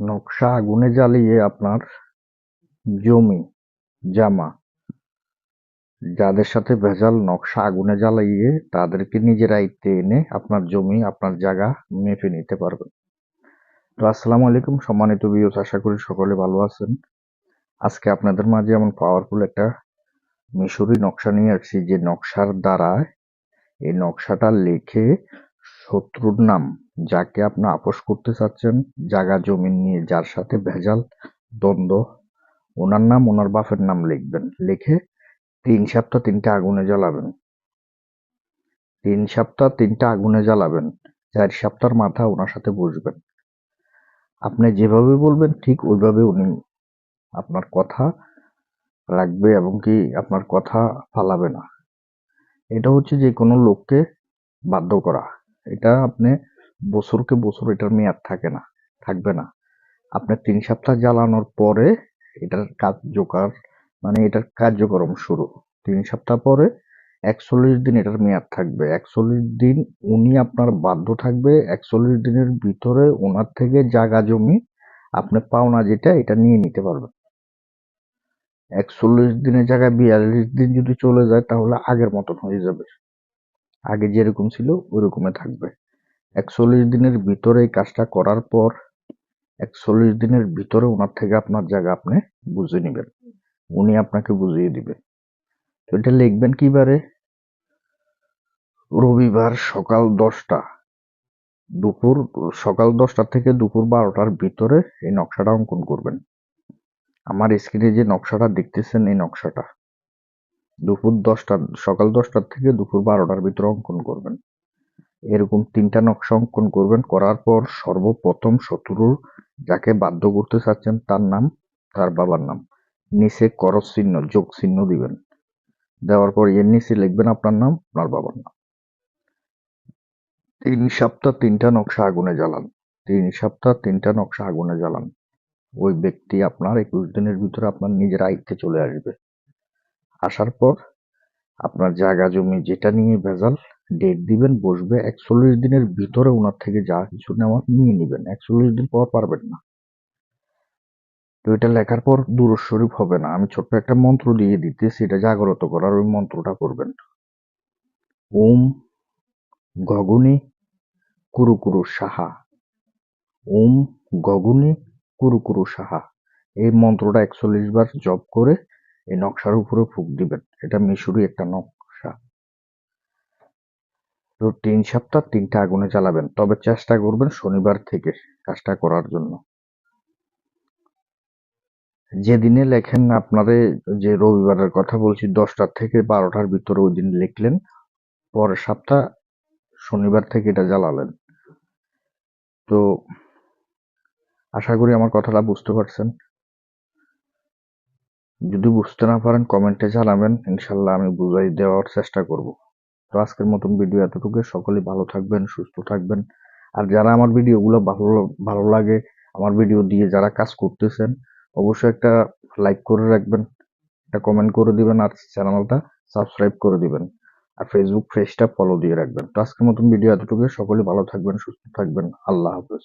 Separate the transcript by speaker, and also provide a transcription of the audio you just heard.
Speaker 1: নকশা আগুনে জ্বালিয়ে আপনার জমি, জামা, যাদের সাথে ভেজাল নকশা আগুনে জ্বালিয়ে তাদেরকে নিজের আয়ত্তে এনে আপনার জমি, আপনার জায়গা মেপে নিতে পারবেন। তো আসসালামু আলাইকুম, সম্মানিত বিয়স আশা করি সকলে ভালো আছেন। আজকে আপনাদের মাঝে এমন পাওয়ারফুল একটা মিশরি নকশা নিয়ে আসছি, যে নকশার দ্বারা এই নকশাটা লিখে শত্রুর নাম যাকে আপনি আপোষ করতে চাচ্ছেন, জায়গা, জমি নিয়ে যার সাথে ভেজাল, দ্বন্দ্ব, ওনার নাম, ওনার বাপের নাম লিখবেন। লিখে তিন সপ্তাহ তিনটা আগুনে জ্বালাবেন। তিন সপ্তাহ তিনটা আগুনে জ্বালাবেন। চার সপ্তাহের মাথা ওনার সাথে বসবেন। আপনি যেভাবে বলবেন, ঠিক ওইভাবে উনি আপনার কথা রাখবে এবং কি আপনার কথা ফালাবে না। এটা হচ্ছে যে কোনো লোককে বাধ্য করা। এটা আপনি বছরকে বছর এটার মেয়াদ থাকে না, থাকবে না। আপনি তিন সপ্তাহ জ্বালানোর পরে এটার কার্যকর মানে এটার কার্যক্রম শুরু। তিন সপ্তাহ পরে একচল্লিশ দিন এটার মেয়াদ থাকবে। একচল্লিশ দিন উনি আপনার বাধ্য থাকবে, একচল্লিশ দিনের ভিতরে ওনার থেকে জায়গা জমি আপনি পাওনা যেটা, এটা নিয়ে নিতে পারবেন। একচল্লিশ দিনের জায়গায় বিয়াল্লিশ দিন যদি চলে যায়, তাহলে আগের মতন হয়ে যাবে। আগে যেরকম ছিল ওইরকমে থাকবে। একচল্লিশ দিনের ভিতরে এই কাজটা করার পর একচল্লিশ দিনের ভিতরে ওনার থেকে আপনার জায়গা আপনি বুঝে নেবেন। উনি আপনাকে বুঝিয়ে দিবে। তো এটা লিখবেন কিবারে? রবিবার সকাল দশটা। দুপুর, সকাল দশটা থেকে দুপুর বারোটার ভিতরে এই নকশাটা অঙ্কন করবেন। আমার স্ক্রিনে যে নকশাটা দেখতেছেন এই নকশাটা। দুপুর দশটা, সকাল দশটার থেকে দুপুর বারোটার ভিতরে অঙ্কন করবেন। এরকম তিনটা নকশা অঙ্কন করবেন, করার পর সর্বপ্রথম শত্রুর যাকে বাধ্য করতে চাচ্ছেন তার নাম, তার বাবার নাম। নিচে করস চিহ্ন, যোগ চিহ্ন দিবেন। দেওয়ার পর এর নিচে লিখবেন আপনার নাম, আপনার বাবার নাম। তিন সপ্তাহ তিনটা নকশা আগুনে জ্বালান। তিন সপ্তাহ তিনটা নকশা আগুনে জ্বালান। ওই ব্যক্তি আপনার একুশ দিনের ভিতরে আপনার নিজের আয়ত্তে চলে আসবে। আসার পর আপনার জায়গা জমি যেটা নিয়ে ভেজাল ডেট দিবেন, বসবে, একচল্লিশ দিনের ভিতরে ওনার থেকে যা কিছু নেওয়া নিয়ে নিবেন। একচল্লিশ দিন পর পারবেন না। তো এটা লেখার পর দূর শরীফ হবে না। আমি ছোট্ট একটা মন্ত্র দিয়ে দিতেছি, এটা জাগ্রত করার ওই মন্ত্রটা করবেন। ওম গগনে কুরু কুরু সাহা। ওম গগনে কুরু কুরু সাহা। এই মন্ত্রটা একচল্লিশ বার জপ করে এই নকশার উপরে ফুক দিবেন। এটা মিশরি একটা নকশা। তো তিন সপ্তাহ তিনটা আগুনে জ্বালাবেন, তবে চেষ্টা করবেন শনিবার থেকে কাজটা করার জন্য। যেদিনে লেখেন আপনাদের যে রবিবারের কথা বলছি, দশটার থেকে বারোটার ভিতরে ওই দিন লিখলেন, পরের সপ্তাহ শনিবার থেকে এটা জ্বালালেন। তো আশা করি আমার কথাটা বুঝতে পারছেন। যদি বুঝতে না পারেন, কমেন্টে জানাবেন, ইনশাল্লাহ আমি বুঝাই দেওয়ার চেষ্টা করব। তো আজকের মতন ভিডিও এতটুকু সকলেই ভালো থাকবেন, সুস্থ থাকবেন। আর যারা আমার ভিডিওগুলো ভালো ভালো লাগে, আমার ভিডিও দিয়ে যারা কাজ করতেছেন, অবশ্যই একটা লাইক করে রাখবেন, একটা কমেন্ট করে দিবেন, আর চ্যানেলটা সাবস্ক্রাইব করে দিবেন, আর ফেসবুক পেজটা ফলো দিয়ে রাখবেন। তো আজকের মতন ভিডিও এতটুকু সকলে ভালো থাকবেন, সুস্থ থাকবেন। আল্লাহ হাফেজ।